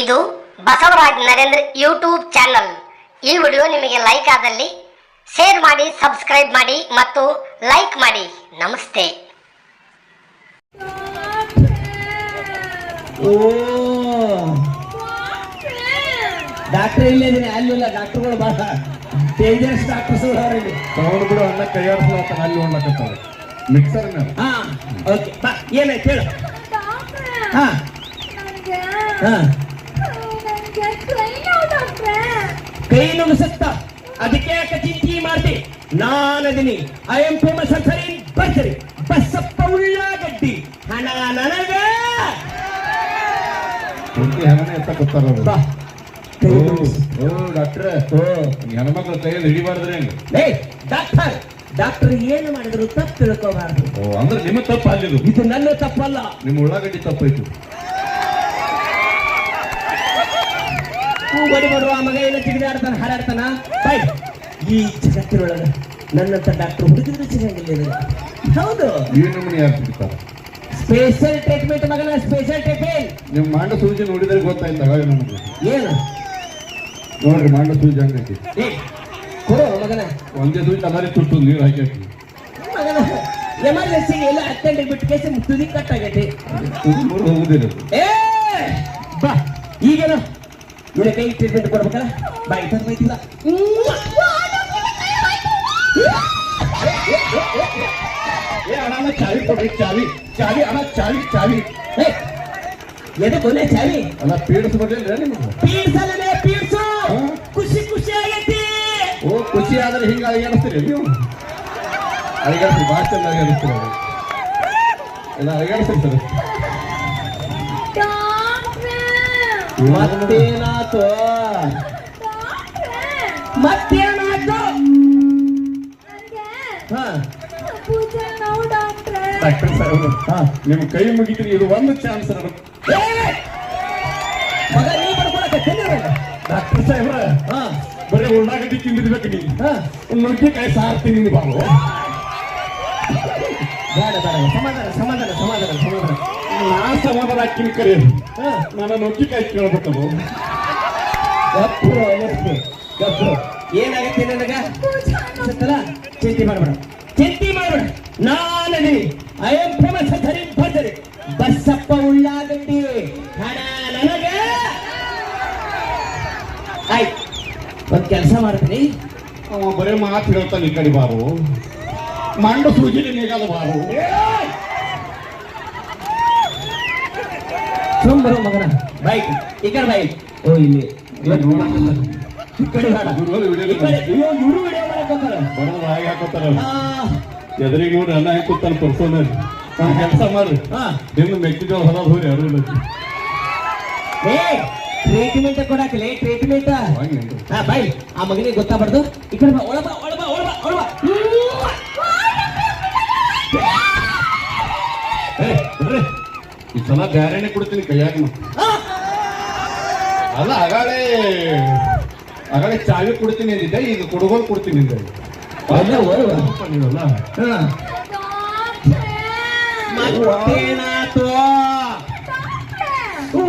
ಇದು Basavaraj Narendra YouTube channel. ಈ video ನಿಮಗೆ ಲೈಕ್ ಆದಲ್ಲಿ ಶೇರ್ ಮಾಡಿ ಸಬ್ಸ್ಕ್ರೈಬ್ ಮಾಡಿ ಮತ್ತು ಲೈಕ್ ಮಾಡಿ. ನಮಸ್ತೆ. ಓ. ಡಾಕ್ಟರ್ ಇಲ್ಲಿದ್ದೀನಿ ಅಲ್ಲಿಲ್ಲ ಡಾಕ್ಟರ್ಗಳು ಬಹಳ ಡೇಂಜರಸ್ ಡಾಕ್ಟರ್ಸ್ ಅವರಲ್ಲಿ ತಗೊಂಡು ಬಿಡು ಅನ್ನ ಕೈಯಾಡಿಸ್ಲಾತ ಅಲ್ಲಿ ನೋಡ್ಲಕತ್ತಾವ ಮಿಕ್ಸರ್ ಮೇಲೆ ಹಾ ಓಕೆ ಬಾ. ಏನಾಯ್ತು ಹೇಳು. ಹಾ. ಹಾ. ಕೈ ನುಗ್ಸತ್ತ ಅದಕ್ಕೆ ಯಾಕೆ ಚಿಂತೆ ಮಾಡ್ತಿ? ನಾನದಿನಿ. ಐ ಎಂ ಫೇಮಸ್ ಸರಿ ಬರ್ತಾರೆ ಬಸ್ಸಪ್ಪ ಉಳ್ಳಾಗಡ್ಡಿ. ಹಣ ನನಗ. ಓ ಡಾಕ್ಟ್ರೆ. ಹೆಣ್ಮಕ್ಳ ಕೈಯಲ್ಲಿ ಹಿಡಿಬಾರ್ದ್ರಿ ಹಂಗ. ಏ ಡಾಕ್ಟರ್ ಡಾಕ್ಟರ್ ಏನು ಮಾಡಿದ್ರು ತಪ್ಪು ತಿಳ್ಕೋಬಾರ್ದು. ಅಂದ್ರೆ ನಿಮ್ಮ ತಪ್ಪು ಅಲ್ಲಿದು. ಇದು ನನ್ನ ತಪ್ಪಲ್ಲ. ನಿಮ್ಮ ಉಳ್ಳಾಗಡ್ಡಿ ತಪ್ಪಾಯ್ತು ಹೂ ಬಡಿ ಬರುವ ಮಗ ಎಲ್ಲ ಜಿಗಿದಾಡ್ತಾನ ಹಾರಾಡ್ತಾನ ಬೈ. ಈ ಜಗತ್ತಿನೊಳಗ ನನ್ನಂತ ಡಾಕ್ಟರ್ ಹುಡುಗಿದ್ರು ಸಿಗಂಗಿಲ್ಲ. ಹೌದು. ಈ ನಮ್ಮನೆ ಯಾರು ಸಿಗ್ತಾರ? ಸ್ಪೆಷಲ್ ಟ್ರೀಟ್ಮೆಂಟ್ ಮಗನ ಸ್ಪೆಷಲ್ ಟ್ರೀಟ್ಮೆಂಟ್ ನಿಮ್ ಮಾಂಡ ಸೂಜಿ ನೋಡಿದ್ರೆ ಗೊತ್ತಾಯ್ತು ನಮ್ಗೆ ಏನು? ನೋಡ್ರಿ ಮಾಂಡ ಸೂಜಿ ಹಂಗೈತಿ. ಏ ಕೊಡು ಮಗನ. ಒಂದೇ ಸೂಜಿ ತಲಾರಿ ತುಟ್ಟು ನೀರು ಹಾಕಿ ಹಾಕಿ ಮಗನ ಎಮರ್ಜೆನ್ಸಿಗೆ ಎಲ್ಲ ಅಟೆಂಡ್ ಬಿಟ್ಟು ಕೇಸಿ ತುದಿ ಕಟ್ ಆಗೈತಿ. ಹೋಗುದಿಲ್ಲ. ಏ ಬಾ. ಈಗೇನು? ನಿನ್ನ ಕೈ ಟ್ರೀಟ್ಮೆಂಟ್ ಕೊಡ್ಬೇಕಲ್ಲ ಬಾ ಇಟ್ಟು ಬೈತಿಲ್ಲ ಏ ಅಣ್ಣ ಚಾವಿ ಕೊಡ್ರಿ ಚಾವಿ. ಚಾವಿ ಅಣ್ಣ ಚಾವಿ ಚಾವಿ. ಎದಕ್ಕೆ ಕೊನೆ ಚಾವಿ? ಅಣ್ಣ ಪೀಡಿಸ್ಬಿಡ್ಲಿಲ್ಲ ನಿಮ್ಗೆ ಪೀಡ್ಸಲ್ಲೇ ಪೀಡ್ಸು. ಖುಷಿ ಖುಷಿ ಆಗೈತಿ. ಓ ಖುಷಿ ಆದ್ರೆ ಹಿಂಗ ಅಳಿಗಾಡಿಸ್ತೀರಿ ನೀವು? ಅಳಿಗಾಡಿಸ್ರಿ ಭಾಳ ಅಳಿಗಾಡಿಸ್ತೀರಿ ಅದು ಎಲ್ಲ ಅಳಿಗಾಡಿಸ್ರಿ ಸರ್. ಮತ್ತೇನಾತು ಮತ್ತೇನಾತು ಹಾ. ಡಾಕ್ಟರ್. ಸಾಹೇಬ್ರು ಹಾ. ನಿಮ್ ಕೈ ಮುಗಿದ್ರಿ ಇದು ಒಂದು ಚಾನ್ಸ್! ಮಗ ಡಾಕ್ಟರ್ ಸಾಹೇಬ್ರ ಹಾ. ಬರೀ ಉಳ್ಳಾಗಡ್ಡಿ ತಿಂದಿರ್ಬೇಕು ನೀನು ಹಾ. ನುಗ್ಗಿಕಾಯಿ ಸಾರ್ತೀನಿ ನೀನು ಬಾಬು. ಬೇಡ ಬೇಡ. ಸಮಾಧಾನ ಸಮಾಧಾನ ಸಮಾಧಾನ ಸಮಾಧಾನ. ನಾ ಸಮಾಧಾನ ಹಾಕಿನ ಕರೆ. ನಾನು ನುಗ್ಗಿಕಾಯಿ ಕೇಳ್ಬೇಕದು ಗಪ್ರು ಗಪ್ರು ಏನಾಗತ್ತೆ ನನಗ? ಸತ್ತಲ್ಲ ಚಿಂತೆ ಮಾಡಬೇಡ. ಚಿಂತೆ ಮಾಡಬೇಡ. ನಾನದಿ ಐ ಎಂ ಫೇಮಸ್ ಧರಿ ಭಜರಿ ಬಸ್ಸಪ್ಪ ಉಳ್ಳಾಗಡ್ಡಿ. ಹಣ ನನಗ. ಆಯ್ತು. ಒಂದ್ ಕೆಲಸ ಮಾಡ್ತೀನಿ. ಬರೀ ಮಾತು ಹೇಳ್ತಾನೆ ಈ ಕಡೆ ಬಾರು. ಮಂಡ ಸೂಜಿಲಿ ನೀಗಲು ಬಾರು. ಸುಂಬರು ಮಗನ ಬೈಕ್ ಈ ಕಡೆ ಬೈಕ್ ಓ ಇಲ್ಲಿ. ಈ ಕಡೆ ಬೇಡ ಇವ್ರು ವಿಡಿಯೋ ಮಾಡಕ್ ಹೋಗ್ತಾರೆ ಹಾಗೆ ಹಾಕೋತಾರ ಎದುರಿಗೆ ನೋಡಿ ಅನ್ನ ಹಾಕುತ್ತಾನೆ ಪರ್ಸೋನ ನಾನು ಕೆಲಸ ಮಾಡ್ರಿ ನಿಮ್ಮ ಮೆಕ್ಕಿಜೋಳ ಹೊಲ ಹೋರಿ ಯಾರು ಇಲ್ಲ ಏ ಟ್ರೀಟ್ಮೆಂಟ್ ಕೊಡಾಕಲೆ ಟ್ರೀಟ್ಮೆಂಟ್? ಹಾ ಬಾಯ್ ಆ ಮಗನಿಗೆ ಗೊತ್ತಾಗ್ಬಾರ್ದು ಈ ಕಡೆ ಬಾ ಒಳಬ ಒಳಬ ಒಳಬ ಒಳಬ ಈ ಸಲ ಬ್ಯಾರೆನೆ ಕೊಡ್ತೀನಿ ಕೈಯಾಗ. ಅಲ್ಲ ಅಗಾಳೆ ಅಗಾಳೆ ಚಾವಿ ಕೊಡ್ತೀನಿ ಅಂದಿದ್ದೆ ಈಗ ಕೊಡುಗೋಲ್ ಕೊಡ್ತೀನಿ ಅಂದೆ.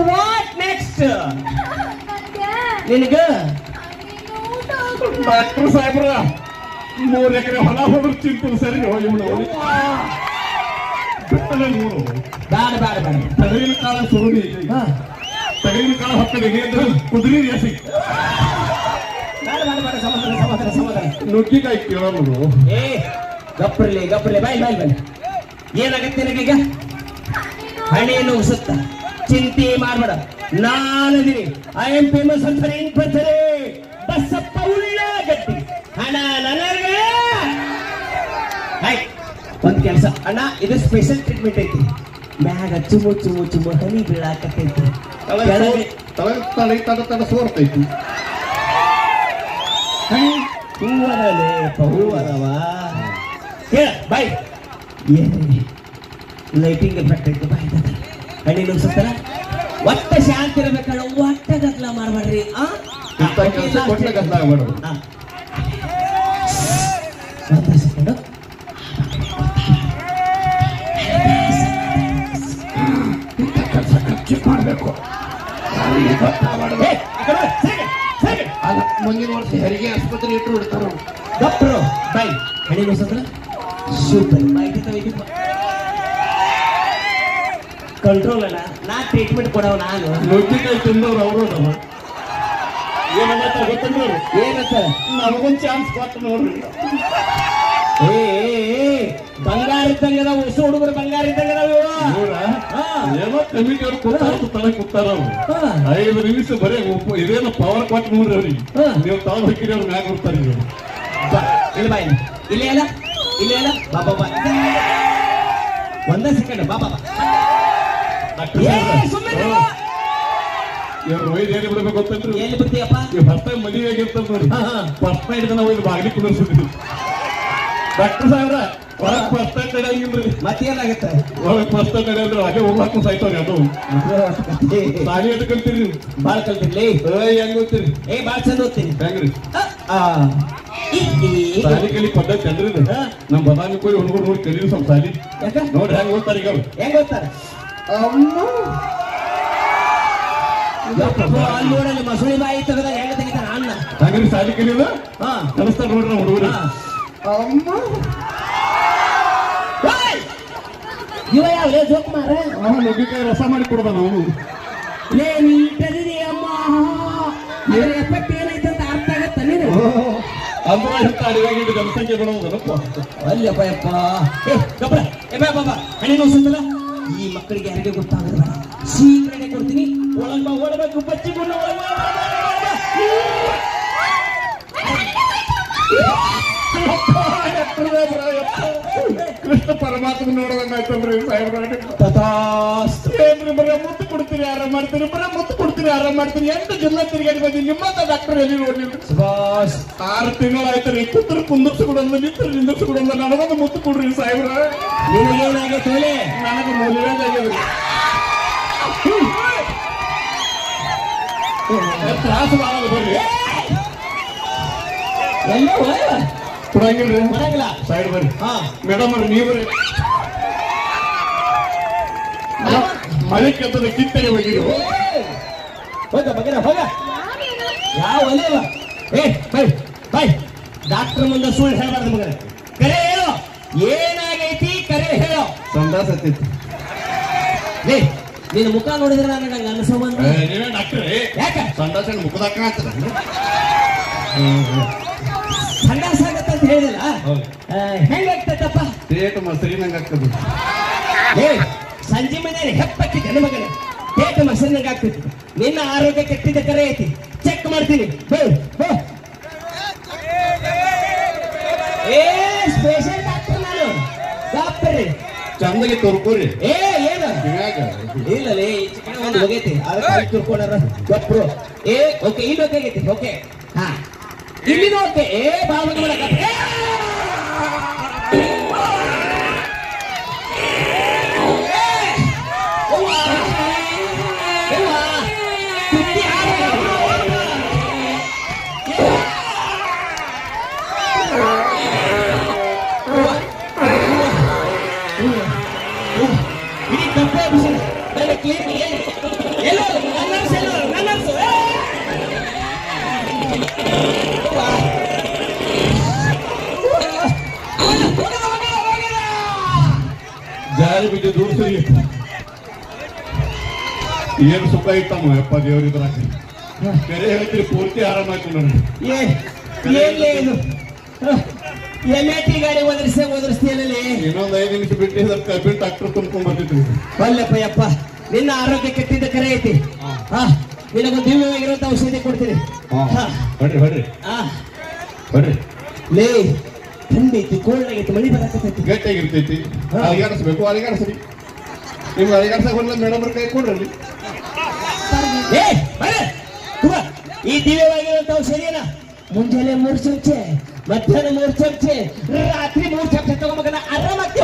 ವಾಟ್ ನೆಕ್ಸ್ಟ್ ನಿನಗ? ಡಾಕ್ಟರ್ ಸಾಹೇಬ್ರ ಮೂರ್ ಎಕರೆ ಹೊಲ ಹೋದ್ರು ಚಿಂತು ಸರಿ ಇವನು ಬಿಟ್ಟಲೆ ಮೂರು ಬೇಡ ಬೇಡ ಬೇಡ ತಗಲಿನ ಕಾಲ ಸುರುಳಿ. ತಗರಿನ ಕಾಲ ಹೊಕ್ಕಲಿಗೆ ಕುದುರಿ ಎಸಿ ಬೇಡ ಬೇಡ ಬೇಡ ಸಮಾಧಾನ ಸಮಾಧಾನ ಸಮಾಧಾನ ನುಗ್ಗಿಕಾಯಿ ಕೇಳೋನು ಏ ಗಪ್ರಲಿ ಗಪ್ರಲಿ ಬಾಯ್ ಬಾಯ್ ಬಾಯ್. ಏನಾಗತ್ತೆ ನನಗೀಗ? ಹಣೆಯನ್ನು ಉಸುತ್ತ. ಚಿಂತೆ ಮಾಡ್ಬೇಡ. ನಾನದಿನಿ ಐ ಎಂ ಫೇಮಸ್ ಅಂತ ಏನ್ ಬರ್ತಾರೆ. ಬಸ್ಸಪ್ಪ ಉಳ್ಳಾಗಡ್ಡಿ ಹಣ ಆಯ್ತ್ ಒಂದ್ ಕೆಲಸ. ಅಣ್ಣ ಇದು ಸ್ಪೆಷಲ್ ಟ್ರೀಟ್ಮೆಂಟ್ ಐತಿ. ಮ್ಯಾಗ ಚುಮು ಚುಮು ಚುಮು ಹನಿ ಬೀಳಾಕತ್ತೈತಿ. ಸೋರ್ತೈತಿ. ಹೂವದಲೆ ಹೂವದವ ಹೇಳ ಬಾಯ್. ಏನಿದೆ ಲೈಟಿಂಗ್ ಎಫೆಕ್ಟ್ ಐತಿ ಬಾಯ್ ಹಣ್ಣಿ ನುಗ್ಸುತ್ತಾರ ಒಟ್ಟ ಶಾಂತಿ ಇರ್ಬೇಕಲ್ಲ ಒಟ್ಟ ಗದ್ಲ ಮಾಡ್ಬೇಡ್ರಿ ಆ. ಮಾಡಬೇಕು. ಬಾ, ಸರಿ, ಸರಿ. ಅಲ್ಲ, ಮುಂದಿನ ವರ್ಷ ಹೆರಿಗೆ ಆಸ್ಪತ್ರೆ ಇಟ್ಟು ಬಿಡ್ತಾರ ಡಾಕ್ಟ್ರು ಬಾಯ್ ಹಣಿ ಮುಸಂದ್ರ ಸೂಪರ್. ಕಂಟ್ರೋಲ್ ಅಲ್ಲ ನಾ ಟ್ರೀಟ್ಮೆಂಟ್ ಕೊಡವ ನಾನು. ನುಗ್ಗಿಕಾಯಿ ತಿಂದವ್ರು ಅವರು ನಮ್ಮ ಏನಂತ ಗೊತ್ತಂದ್ರೆ ಏನಂತ? ನಮಗೊಂದು ಚಾನ್ಸ್ ಕೊಟ್ಟು ನೋಡ್ರಿ. ಏ ಬಂಗಾರ ಇದ್ದಂಗೆ ಅದಾವ. ಹೊಸ ಹುಡುಗರು ಬಂಗಾರ ಇದ್ದಂಗೆ ಅದಾವ. ಏನೋ ಕಮಿಟಿ ಹಾ. ಐದು ನಿಮಿಷ ಬರೀ ಇದೇನೋ ಪವರ್ ಕೊಟ್ಟು ನೋಡ್ರಿ ಅವ್ರಿಗೆ. ನೀವು ತಾವ್ ಹಾಕಿರಿ ಅವ್ರು ಮ್ಯಾಗ ಈಗ ಬಾ, ಇಲ್ಲಿ ಇಲ್ಲ ಇಲ್ಲಿ. ಇಲ್ಲೇ ಅಲ್ಲ ಇಲ್ಲೇ ಅಲ್ಲ ಬಾ ಬಾ ಬಾ ಒಂದೇ ಸೆಕೆಂಡ್ ಬಾ ಬಾ ಬಾ. ಡಾಕ್ಟರ್ ಏ, ಸಾಹೇಬ್ರೆ, ಸುಮ್ಮನೆ ಹಾ. ಇವ್ರು ಒಯ್ದು ಏನು ಬಿಡ್ಬೇಕು ಗೊತ್ತಂದ್ರಿ ಎಲ್ಲಿ ಬಿಡ್ತೀಯಪ್ಪ ಈ ಫಸ್ಟ್ ಟೈಮ್ ಮದುವೆ ಆಗಿರ್ತಾರ ನೋಡಿ ಡಾಕ್ಟರ್ ಸಾಹೇಬ್ರ ಒಳಗ್ ಪಸ್ತ ನಡೆಯಂಗಿಲ್ರಿ ಮತ್ತೇನಾಗುತ್ತೆ? ಒಳಗ್ ಫಸ್ಟ್ ನೈಟ್ ನಡೆಯಂದ್ರೆ ಹಾಗೆ ಹೋಗ್ಲಾಕು ಸಾಯ್ತಾವ್ರಿ ಅದು. ಸಾಲಿ ಎಟ್ಕೊಂತೀರಿ ನೀವು ಬಾಳ ಕಲ್ತಿರ್ಲಿ ಏ ಹೆಂಗ್ ಗೊತ್ತೀರಿ? ಏ ಬಾಳ ಚಂದ ಓದ್ತೀನಿ. ಹೆಂಗ್ರಿ? ಸಾಲಿ ಕಲಿ ಪದ್ಧತಿ ಅಲ್ರಿ ಇದು. ನಮ್ಮ ನಮ್ ಬದಾಮಿ ಕೋರಿ ಹುಡುಗರು ನೋಡಿ ಕಲೀರಿ ಸ್ವಲ್ಪ ಸಾಲಿ ಯಾಕ? ನೋಡಿ ಹೆಂಗ್ ಓದ್ತಾರೆ ಈಗ ಅವ್ರು. ಹೆಂಗ್ ಓದ್ತಾರ? ಮಸೂಳಿ ಬಾಯಿ ತೆಗೆದಾಗ ಹೆಂಗ ತೆಗಿತಾರ ಅಣ್ಣ ಹಂಗ್ರಿ ಸಾಲಿ ಕಲಿಯೋದು? ಹಾ. ಕಲಿಸ್ತಾರ ನೋಡ್ರಿ ನಮ್ಮ ಹುಡುಗರು. ಓಯ್! ಇವ ಯಾವ್ಲೇ ನುಗ್ಗಿಕಾಯಿ ರಸ ಮಾಡಿ ಕೊಡ್ದ ನಾವು ಲೇ ನೀಟದಿದೆ ಅಮ್ಮ. ಅದ್ರ ಎಫೆಕ್ಟ್ ಏನೈತೆ ಅಂತ ಅರ್ಥ ಆಗತ್ತ ನೀನು ಅಂದ್ರೆ ಇಂಥ ಅಡಿಗೆ ಜನಸಂಖ್ಯೆ ಬೆಳೋದನಪ್ಪ ಅಲ್ಲಪ್ಪ ಯಪ್ಪ. ಏ ಗಬ್ಬರ ಏ ಬಾ ಬಾ ಬಾ. ಹಣೆ ನೋಸಂತಲ್ಲ ಈ ಮಕ್ಕಳಿಗೆ ಯಾರಿಗೆ ಗೊತ್ತಾಗದ ಬೇಡ. ಶೀಘ್ರನೇ ಕೊಡ್ತೀನಿ. ಒಳಗ್ ಬಾ ಓಡಬೇಕು ಒಳಗ್ ಬಾ. ಕೃಷ್ಣ ಪರಮಾತ್ಮ ನೋಡೋದಂಗ ಆಯ್ತಲ್ರಿ ಸಾಹೇಬ್ರ. ತಥಾಸ್ತು. ಏನ್ರಿ ಬರೀ ಮುತ್ತು ಕೊಡ್ತೀರಿ ಆರಾಮ್ ಮಾಡ್ತೀರಿ ಬರೀ ಮುತ್ತು ಕೊಡ್ತೀರಿ ಆರಾಮ್ ಮಾಡ್ತೀರಿ. ಎಂಟು ಜಿಲ್ಲಾ ತಿರುಗಾಡಿ ಬಂದಿ ನಿಮ್ಮಂತ ಡಾಕ್ಟರ್ ಎಲ್ಲಿ ನೋಡ್ಲಿಲ್ಲ ಸುಭಾಷ್ ಆರು ತಿಂಗಳಾಯ್ತು ರೀ. ಕುತ್ರ ಕುಂದರ್ಸಿ ಕೊಡೋದು ನಿಂತರು ನಿಂದರ್ಸಿ ಕೊಡೋದು ನನಗೊಂದು ಮುತ್ತು ಕೊಡ್ರಿ ಸಾಹೇಬ್ರ. ಏನಾಗತ್ತೆ ಹೇಳಿ. ನನಗೆ ಆಗ್ಯದ್ರಿ ತ್ರಾಸ ಮಾಡಲ್ಲ ಬರ್ರಿ. ಎಲ್ಲ. ಕೊಡಂಗಿಲ್ರಿ ಬರಂಗಿಲ್ಲ ಸೈಡ್ ಬರ್ರಿ. ಹಾ. ಮೇಡಮ್ ಅವ್ರಿ ನೀವು ಮಳೆ ಕೆತ್ತದ ಕಿತ್ತನೆ ಹೋಗಿರಿ ಹೋಗ ಬಗರ ಹೋಗ. ಯಾವ ಏ ಬೈ ಬೈ. ಡಾಕ್ಟರ್ ಮುಂದೆ ಸುಳ್ಳು ಹೇಳ್ಬಾರ್ದು ಮಗನ. ಕರೆ ಹೇಳು. ಏನಾಗೈತಿ ಕರೆ ಹೇಳು. ಸಂದಾಸ ಹತ್ತೈತಿ ಏ ನಿನ್ನ ಮುಖ ನೋಡಿದ್ರೆ ನನಗೆ ಹಂಗ ಅನ್ಸೋ ಬಂದ. ನೀವೇ ಡಾಕ್ಟರ್? ಯಾಕ? ಸಂದಾಸ ಸಂಡಾಸ ಆಗತ್ತ ಅಂತ ಹೇಳಿಲ್ಲ? ಹೆಂಗಾಗ್ತದಪ್ಪ ಡೇಟ್ ಮಸರಿನಂಗ ಆಗ್ತದ. ಏ ಸಂಜೆ ಮನೆಯಲ್ಲಿ ಗಂಡ ಹೇ ಪೇಟ ಮಸರಿನಂಗೆ ಆಗ್ತೈತಿ. ನಿನ್ನ ಆರೋಗ್ಯ ಕೆಟ್ಟಿದ್ದ ಕರೆ ಐತಿ. ಚೆಕ್ ಮಾಡ್ತೀನಿ. ಹೋ ಹೋ ಏ ಸ್ಪೆಷಲ್ ಡಾಕ್ಟರ್ ನಾನು. ಡಾಕ್ಟರ್ ಚಂದಗೆ ತೋರ್ಕೋರಿ. ಏ ಏನು? ಇಲ್ಲ ಲೇ ಒಂದು ಹೋಗೈತಿ. ಅದಕ್ಕೆ ತಿರ್ಕೊಂಡಾರ. ಗೊಬ್ಬರು ಏ ಓಕೆ ಇಲ್ಲಿ ಹೋಗೈತಿ ಓಕೆ ಹಾ. ಇಲ್ಲಿನೂ ಓಕೆ ಏ ಬಾಳ ಮಾಡಕ ಇಡೀ ಕಪ್ಪೆ ಬಿಸಿ ನನ್ನ ಕ್ಲಿಪ್ ಎಲ್ಲೋ ಜಾರಿ ಬಿದ್ದು ದೂರ ಸರಿ ಏನು ಸುಖ ಇತ್ತಮ್ಮ ಯಪ್ಪ ದೇವ್ರಿದ್ರಾಗ ಬೇರೆ ಹೇಳ್ತೀರಿ ಪೂರ್ತಿ ಆರಾಮಾಯ್ತು ನೋಡಿ. ಏ ಏನ್ಲೇ ಇದು? ಎಂ ಟಿ ಗಾಡಿ ಒದರಿಸಿ ಒದರಿಸ್ತೀಯಲ್ಲೇ ಇನ್ನೊಂದು ಐದು ನಿಮಿಷ ಬಿಟ್ಟು ಕಬ್ಬಿನ ಡಾಕ್ಟರ್ ತುಂಬ್ಕೊಂಡ್ ಬರ್ತಿದ್ರಿ ಅಲ್ಲಪ್ಪ ಯಪ್ಪ ನಿನ್ನ ಆರೋಗ್ಯ ಕೆಟ್ಟಿದ್ದ ಕರೆ ಐತಿ. ಹಾ. ನಿನಗೊಂದು ದಿವ್ಯವಾಗಿರುವಂತ ಔಷಧಿ ಕೊಡ್ತೀನಿ. ಹಾ. ಬರ್ರಿ ಬರ್ರಿ ಹಾ. ಬರ್ರಿ ಲೇ ಥಂಡಿ ಐತಿ ಕೋಲ್ಡ್ ಆಗೈತಿ ಮಳಿ ಬರಕತ್ತೈತಿ. ಗಟ್ಟಿಯಾಗಿರ್ತೈತಿ. ಅಲಿಗಾಡಿಸ್ಬೇಕು ಅಲಿಗಾಡಿಸ್ರಿ ನಿಮ್ಗೆ ಅಲಿಗಾಡ್ಸಕ್ ಬಂದ ಮೇಡಮ್ ಕೈ ಕೊಡ್ರಿ. ಏ ಈ ದಿವ್ಯವಾಗಿರುವಂತ ಔಷಧಿಯನ್ನ ಮುಂಜಾನೆ ಮೂರು ಚಮಚೆ ಮಧ್ಯಾಹ್ನ ಮೂರು ಚಮಚೆ ರಾತ್ರಿ ಮೂರು ಚಮಚೆ ತಗೊಂಬಗನ ಆರಾಮಾಗಿ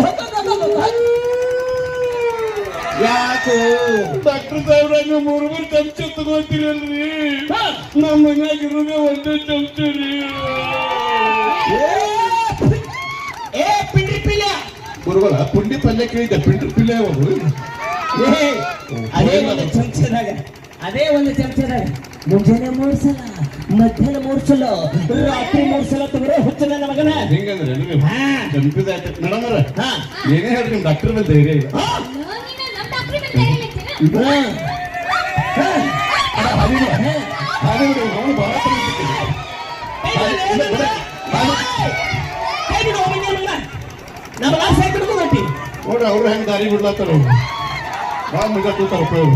ಯಾಕೋ? ಡಾಕ್ಟರ್ ಸಾಹೇಬ್ರ ನೀವು ಮೂರು ಮೂರು ಚಮಚ ತಗೋತೀರಲ್ರಿ. ನಮ್ಮ ಮನ್ಯಾಗ ಇರೋದೇ ಒಂದೇ ಚಮಚ ರೀ. ಗುರುಗಳ ಪುಂಡಿ ಪಲ್ಯ ಕೇಳಿದ್ದೆ ಪಿಂಡ್ರಿ ಪಿಲ್ಲೆ ಅವರು ಏ, ಅದೇ ಒಂದು ಚಮಚದಾಗ ಅದೇ ಒಂದು ಚಮಚದಾಗ ಮುಂಜಾನೆ ಮೂರ್ ಸಲ ಮಧ್ಯಾಹ್ನ ಮೂರ್ ಸಲ ರಾತ್ರಿ ಮೂರ್ ಸಲ ತಗೊಳ್ಳೋ ಹುಚ್ಚ ನನ್ನ ಮಗನ ಹಿಂಗಂದ್ರೆ ನೀವು ಹಾ. ಕನ್ಫ್ಯೂಸ್ ಆಯ್ತು ಮೇಡಮ್ ಅವ್ರ ಹಾ. ಏನೇ ಹೇಳ್ರಿ ನಿಮ್ ಡಾಕ್ಟರ್ ಮೇಲೆ ಧೈರ್ಯ ಇಲ್ಲ ಹಾ. ನೀನು ನಮ್ಮ ಹಾಕಿ ಅವ್ರು ಹೆಂಗ್ ದಾರಿ ಬಿಡ್ಲಾತ್ತಾರ ಭಾಳ ಮುಗ ಕೂತಾರ ಉಪಯೋಗ.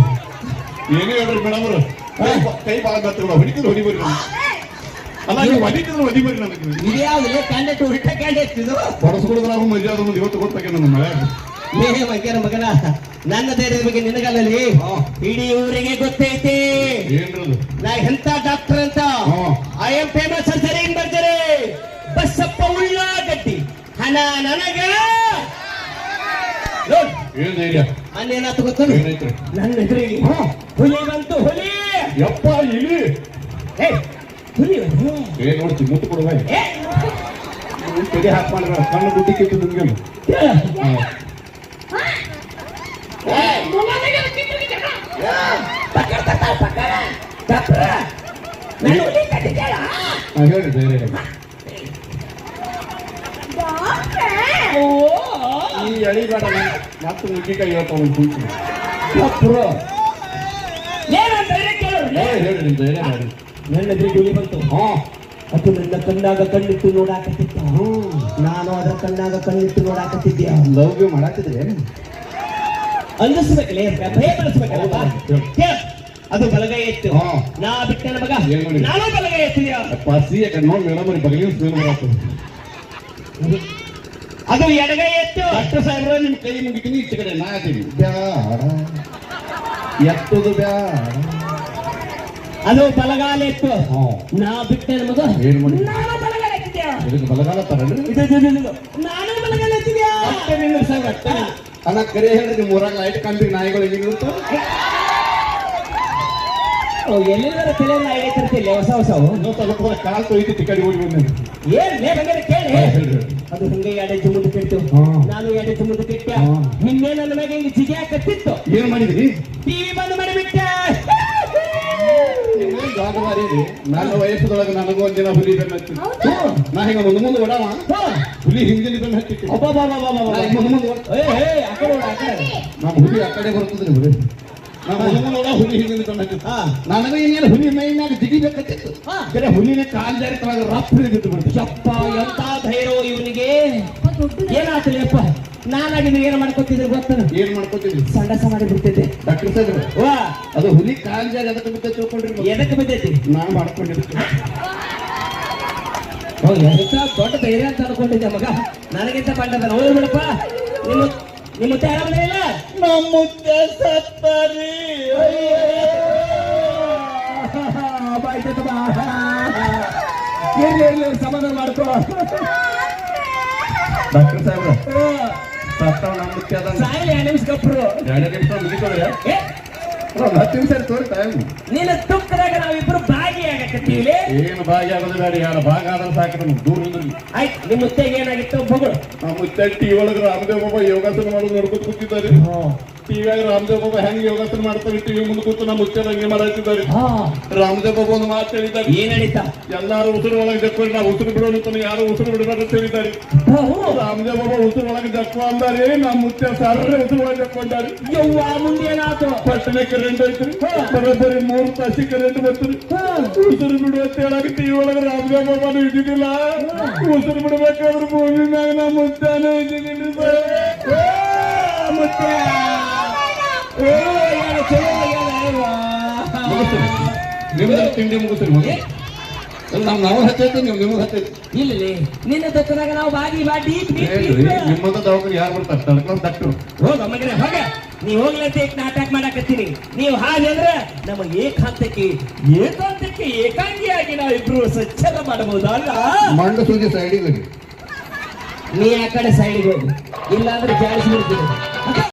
ಏನೇ ಹೇಳ್ರಿ ಮೇಡಮ್ ಅವ್ರು? ಕೈ ಭಾಳ ಬರ್ತಲ್ಲ ಹೊಡಿತಿದ್ರು ಹೊಡಿ ಬರ್ರಿ ನನಗೆ. ಅಲ್ಲ ನೀವು ನನಗೆ. ಇದ್ಯಾವ್ದು ಕ್ಯಾಂಡಿಡೇಟ್ ಉಲ್ಟ ಕ್ಯಾಂಡಿಡೇಟ್ ಇದು. ಹೊಡಸ್ಕೊಡಿದ್ರೆ ಅವ್ರು ಮರ್ಯಾದೆ ಮುಂದೆ ಇವತ್ತು ಗೊತ್ತಾಗ ನನ್ನ ಏ ಮಗನ ಮಗನ ನನ್ನ ಧೈರ್ಯದ ಬಗ್ಗೆ ನಿನಗಲ್ಲಲ್ಲಿ. ಇಡೀ ಊರಿಗೆ ಗೊತ್ತೈತಿ. ನಾ ಎಂತ ಡಾಕ್ಟರ್ ಅಂತ. ಐ ಎಂ ಫೇಮಸ್ ಅಂತ ಏನ್ ಬರ್ತಾರೆ ಬಸ್ಸಪ್ಪ ಉಳ್ಳಾಗಡ್ಡಿ. ಹಣ ನನಗ ನೋಡ್ ಏನ್ ಧೈರ್ಯ ಅಲ್ಲೇನಾತು ಗೊತ್ತಲ್ಲ ಏನೈತ್ರಿ ನನ್ನ ಎದುರಿಗೆ ಹುಲಿ ಬಂತು ಹುಲಿ ಯಪ್ಪ ಇಲ್ಲಿ ಏ ಹುಲಿ ಬಂತು. ಏನ್ ನೋಡ್ತಿ ಮುತ್ತು ಕೊಡುವ ಏ, ತೆಗೆ ಹಾಕ್ ಮಾಡ್ರ ಕಣ್ಣು ಗುಡ್ಡಿ ಕಿತ್ತು ನಿಮ್ಗೆ ಕೇಳ. ಏ, ಪಕ್ಕಡ ತರ್ತಾವ್, ಪಕ್ಕಡ. ಡಾಕ್ಟ್ರ, ನನ್ನ ಹುಲಿ ಕಟ್ಟಿದ್ಯಾಳ? ಹೇಳಿ ಧೈರ್ಯ ಹೇಳಿ. ಓ, ಈ ಎಳಿ ಬೇಡ ಮತ್ತೆ ನುಗ್ಗಿಕಾಯಿ ಇವತ್ತು ಅವ್ನು ಕುಂತು ಲೇ. ಹೇಳಿ ನಿಮ್ ಧೈರ್ಯ ಮಾಡಿ? ನನ್ನ ಎದುರಿಗೆ ಬಂತು. ಹಾ. ಅದು ನನ್ನ ಕಣ್ಣಾಗ ಕಣ್ಣಿಟ್ಟು ನೋಡಾಕತ್ತಿತ್ತ ನಾನು ಅದರ ಕಣ್ಣಾಗ ಕಣ್ಣಿಟ್ಟು ನೋಡಾಕತ್ತಿದ್ದೆ. ಲವ್ ಯು ಮಾಡಾತಿದ್ರೆ ಅಂದಿಸ್ಬೇಕಲ್ಲ ಭಯ ಪಡಿಸ್ಬೇಕಲ್ಲ. ಅದು ಬಲಗೈ ಎತ್ತು. ಹಾ. ನಾ ಬಿಟ್ಟನ ಮಗ. ಏನ್ ಮಾಡಿ? ನಾನು ಬಲಗೈ ಎತ್ತಿದ್ಯಾ? ಅಪ್ಪ ಸಿ ಯಾಕಂದ್ರೆ ನೋಡಿ ಮೇಡಮ್ ಬಗಲಿನ ಸ್ಮೇಲ್ ಬರತ್ತು. ಅದು ಎಡಗೈ ಎತ್ತು. ಡಾಕ್ಟರ್ ಸಾಹೇಬ್ರ ನಿಮ್ ಕೈ ಮುಗಿತೀನಿ ಈಚೆ ಕಡೆ ನಾ ಬ್ಯಾಡ. ಎತ್ತದು ಬ್ಯಾಡ. ಅದು ಬಲಗಾಲ ಎತ್ತು. ಹಾ ನಾ ಬಿಟ್ಟೆ ಮಗ ಏನ್ ಮಾಡಿ? ನಾನು ಬಲಗಾಲ ಎತ್ತಿದ್ಯ? ಇದಕ್ಕೆ ಬಲಗಾಲ ತರಣ್ರಿ ಇದು, ಇದು, ಇದು, ಇದು. ನಾನು ಬಲಗಾಲ ಎತ್ತಿದ್ಯಾ? ಅಷ್ಟೇ ನಿಂದ್ರ ಸಾಹೇಬ್ ಅಷ್ಟೇ ಅಣ್ಣ ಕರೆ ಹೇಳ್ರಿ ನಿಮ್ಮ ಊರಾಗ ಲೈಟ್ ಕಂಬಿಗೆ ನಾಯಿಗಳು ಹೆಂಗಿರುತ್ತ ಓ, ಎಲ್ಲಿಂದರ ತಲೆಯನ್ನ ಐತಿರ್ತಿಲ್ಲ ಹೊಸ ಹೊಸವು ಕಾಲ್ ತೊಯ್ತಿ ಕಡೆ ಓಡಿ ಬಂದ ಏನ್ ಲೇ ಬಂಗಾರ ಕೇಳಿ. ಅದು ಹಿಂಗೆ ಎಡೆ ಮುಂದೆ ಕೆಟ್ಟು. ನಾನು ಎಡೆ ಮುಂದೆ ಕೆಟ್ಟ. ನಿನ್ನೆ ನನ್ನ ಮ್ಯಾಗ ಹಿಂಗೆ ಜಿಗಿ ಕತ್ತಿತ್ತು ಏನ್ ಮಾಡಿದ್ರಿ? ಟಿವಿ ಬಂದ್ ಮಾಡಿಬಿಟ್ಟ. ಜವಾಬ್ದಾರಿ ನನ್ನ ವಯಸ್ಸದೊಳಗೆ ನನಗೂ ಒಂದಿನ ದಿನ ಹುಲಿ ಬೆನ್ನ ಹತ್ತಿತ್ತು ಹೌದಾ? ನಾ ಹಿಂಗ ಮುಂದೆ ಮುಂದೆ ಓಡಾವ? ಹುಲಿ ಹಿಂದಿನ ಬೆನ್ನ ಹತ್ತಿತ್ತು. ಹಿಂಗ್ ಮುಂದೆ ಮುಂದೆ ಓಡ್- ನಮ್ಮ ಹುಲಿ ಆ ಕಡೆ ಬರ್ತದ್ರಿ ಹುಲಿ ನಮ್ಮ ಹುಲಿ ಹಿಂದಿನ ಬೆನ್ನ ಹತ್ತಿತ್ತು ಹಾ. ನನಗೂ ಏನೇನು ಹುಲಿ ಮೈ ಮ್ಯಾಗ ಜಿಗಿಬೇಕತ್ತಿತ್ತು. ಕರೆ ಹುಲಿನ ಕಾಲ್ ಜಾರಿ ತಳಗ ರಫ್ ಹಿಡಿದಿತ್ತು ಬಿಡ್ತು. ಯಪ್ಪ ಎಂತ ಧೈರ್ಯ ಇವನಿಗೆ? ಏನಾತಲಪ್ಪ ನಾನಾಗಿದ್ದು ಏನ್ ಮಾಡ್ಕೊತಿದ್ರೆ ಗೊತ್ತನ ಏನ್ ಮಾಡ್ಕೋತೀವಿ ಸಂಡಸ ಮಾಡಿ ಬಿಡ್ತಿದ್ದೆ. ಡಾಕ್ಟರ್ ಸಾಹೇಬ್ರು ವಾ. ಅದು ಹುಲಿ ಕಾಲ್ ಜಾರಿ ಅದಕ್ಕೆ ಬಿದ್ದ ತಿಳ್ಕೊಂಡ್ರಿ? ಎದಕ್ಕೆ ಬಿದ್ದೈತಿ? ನಾನು ಮಾಡ್ಕೊಂಡಿರ್ತೀನಿ ದೊಡ್ಡ ಧೈರ್ಯ ಅಂತ ಅನ್ಕೊಂಡಿದ್ದೆ ಮಗ? ನನಗಿಂತ ಬಂಡದ ನೋಡಿ ಬಿಡಪ್ಪ. ನಿಮ್ಮ ನಿಮ್ಮ ಮುತ್ತೆ ಆರಾಮನೇ ಇಲ್ಲ? ನಮ್ಮ ಮುತ್ತೆ ಸತ್ತರಿ. ಇರ್ಲಿ ಇರ್ಲಿ ಸಮಾಧಾನ ಮಾಡ್ಕೋ? ಡಾಕ್ಟರ್ ಸಾಹೇಬ್ರ ಸತ್ತವ್ ನಮ್ಮ ಮುಖ್ಯ ಅದ ಸಾಯಿಲಿ ಎರಡು ನಿಮಿಷ ಕಪ್ರು ಎರಡು ನಿಮಿಷ ಮುಗಿತೋದ್ರೆ ಹತ್ತು ನಿಮಿಷ ತೋರಿ ಟೈಮ್ ನಿನ್ನ ದುಃಖದಾಗ ನಾವಿಬ್ರು ಭಾಗಿಯಾಗಕತ್ತೀವಿ ಏನು ಭಾಗಿ ಆಗೋದು ಬೇಡ ಯಾರ ಭಾಗ ಆದ್ರೆ ಸಾಕು ನಮ್ಗೆ ದೂರ ನಿಂದ್ರಿ ಆಯ್ತು ನಿಮ್ಮ ಮುತ್ತೆಗೆ ಏನಾಗಿತ್ತು? ಬಗಳು ನಮ್ಮ ಟಿ ಒಳಗೆ ರಾಮದೇವ್ ಬಾಬಾ ಯೋಗಾಸನ ಮಾಡೋದು ನೋಡ್ಕೊತ ಕೂತಿದ್ದಾರೆ. ಟಿವಿಯಾಗ ರಾಮದೇವ್ ಬಾಬಾ ಹೆಂಗ್ ಯೋಗಾಸನ ಮಾಡ್ತಾರೆ ಟಿವಿ ಮುಂದೆ ಕೂತು ನಮ್ಮ ಮುಚ್ಚೆ ಹಂಗೆ ಮಾಡಾತಿದ್ದಾರೆ ಹಾ. ರಾಮದೇವ್ ಬಾಬಾ ಒಂದು ಮಾತು ಹೇಳಿದ್ದಾರೆ. ಏನ್ ನಡೀತಾ ಎಲ್ಲಾರು ಉಸಿರು ಒಳಗೆ ಜಕ್ಕೊಂಡು ನಾವು ಉಸಿರು ಬಿಡೋಣ ಅಂತ ಯಾರು ಉಸಿರು ಬಿಡಬಾರ್ದು ಅಂತ ಹೇಳಿದ್ದಾರೆ. ರಾಮದೇವ್ ಬಾಬಾ ಉಸಿರು ಒಳಗೆ ಜಕ್ಕು ಅಂದಾರೆ ನಮ್ಮ ಮುಚ್ಚ ಸಾವಿರ ಉಸಿರು ಒಳಗೆ ಜಕ್ಕೊಂಡಾರೆ ಯವ್ವ ಮುಂದೆ ಏನಾಯ್ತು? ಪಟ್ಟಣೆ ಕರೆಂಟ್ ಐತ್ರಿ ಬರೋಬ್ಬರಿ ಮೂರು ತಾಸಿ ಕರೆಂಟ್ ಬರ್ತೀರಿ ಉಸಿರು ಬಿಡು ಅಂತ ಹೇಳಾಕ ಟಿವಿ ಒಳಗೆ ರಾಮದೇವ್ ಬಾಬಾನು ಇದ್ದಿದ್ದಿಲ್ಲ. ಉಸಿರು ಬಿಡ್ಬೇಕಾದ್ರೆ ಭೂಮಿ ಮ್ಯಾಗ ನಮ್ಮ ಮುಚ್ಚಾನೆ ಇದ್ದಿದ್ದಿಲ್ಲ ಓ, ನಿಮ್ದು ತಿಂಡಿ ಮುಗಿಸ್ರಿ ಮಗ. ನಾವು ನಾವು ಹತ್ತೈತಿ ನೀವು ನಿಮಗೆ ಹತ್ತೈತಿ ಇಲ್ಲ ನಿನ್ನ ನಾವು ಬಾಗಿ ಬಾ ಡೀಪ್ ನಿಮ್ಮಂತ ದವಾಖಾನೆ ಯಾರು ಬರ್ತಾರೆ? ತಡ್ಕೊಂಡು ಡಾಕ್ಟ್ರು ಹೋಗ ಮಗನೇ ಹೋಗ. ನೀ ನಾಟಕ ಮಾಡಕತ್ತೀನಿ. ನೀವು ನಮಗೆ ಏಕಾಂತಕ್ಕೆ ಏಕಾಂತಕ್ಕೆ ಏಕಾಂಗಿಯಾಗಿ ನಾವಿಬ್ರು ಸ್ವಚ್ಛದ ಮಾಡಬಹುದಲ್ಲ? ಮಂಡ ಸೂಜಿ ಸೈಡಿಗೆ ನೀ ಆ ಕಡೆ ಸೈಡಿಗೆ ಹೋಗಿ. ಇಲ್ಲಾಂದ್ರೆ ಜಾಡಿಸಿ ಬಿಡ್ತೀನಿ.